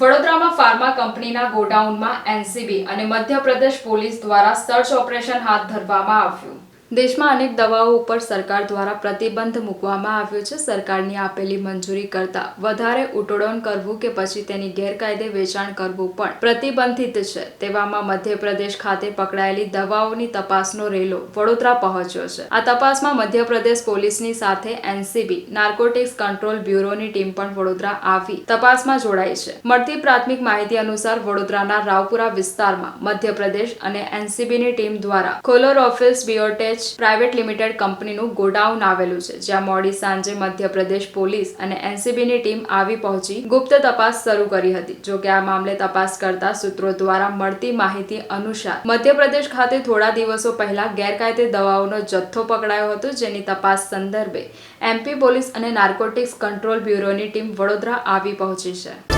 વડોદરામાં ફાર્મા કંપનીના ગોડાઉનમાં એનસીબી અને મધ્યપ્રદેશ પોલીસ દ્વારા સર્ચ ઓપરેશન હાથ ધરવામાં આવ્યું. દેશમાં અનેક દવાઓ ઉપર સરકાર દ્વારા પ્રતિબંધ મૂકવામાં આવ્યો છે. સરકારની આપેલી મંજૂરી કરતા વધારે ઉટોડન કરવું કે પછી તેની ગેરકાયદે વેચાણ કરવું પણ પ્રતિબંધિત છે. તેવામાં મધ્યપ્રદેશ ખાતે પકડાયેલી દવાઓની તપાસનો રેલો વડોદરા પહોંચ્યો છે. આ તપાસમાં મધ્યપ્રદેશ પોલીસની સાથે એનસીબી, નાર્કોટિક્સ કંટ્રોલ બ્યુરોની ટીમ પણ વડોદરા આવી તપાસમાં જોડાઈ છે. મળતી પ્રાથમિક માહિતી અનુસાર વડોદરાના રાવપુરા વિસ્તારમાં મધ્યપ્રદેશ અને એનસીબીની ટીમ દ્વારા કોલોર ઓફિસ બીઓટેચ પ્રાઇવેટ લિમિટેડ કંપનીનું ગોડાઉન આવેલું છે, જ્યાં મોડી સાંજે મધ્યપ્રદેશ પોલીસ અને એનસીબીની ટીમ આવી પહોંચી ગુપ્ત તપાસ શરૂ કરી હતી. જો કે આ મામલે તપાસ કરતા સૂત્રો દ્વારા મળતી માહિતી અનુસાર મધ્યપ્રદેશ ખાતે થોડા દિવસો પહેલા ગેરકાયદે દવાઓનો જથ્થો પકડાયો હતો, જેની તપાસ સંદર્ભે એમપી પોલીસ અને નાર્કોટિક્સ કંટ્રોલ બ્યુરોની ટીમ વડોદરા આવી પહોંચી છે.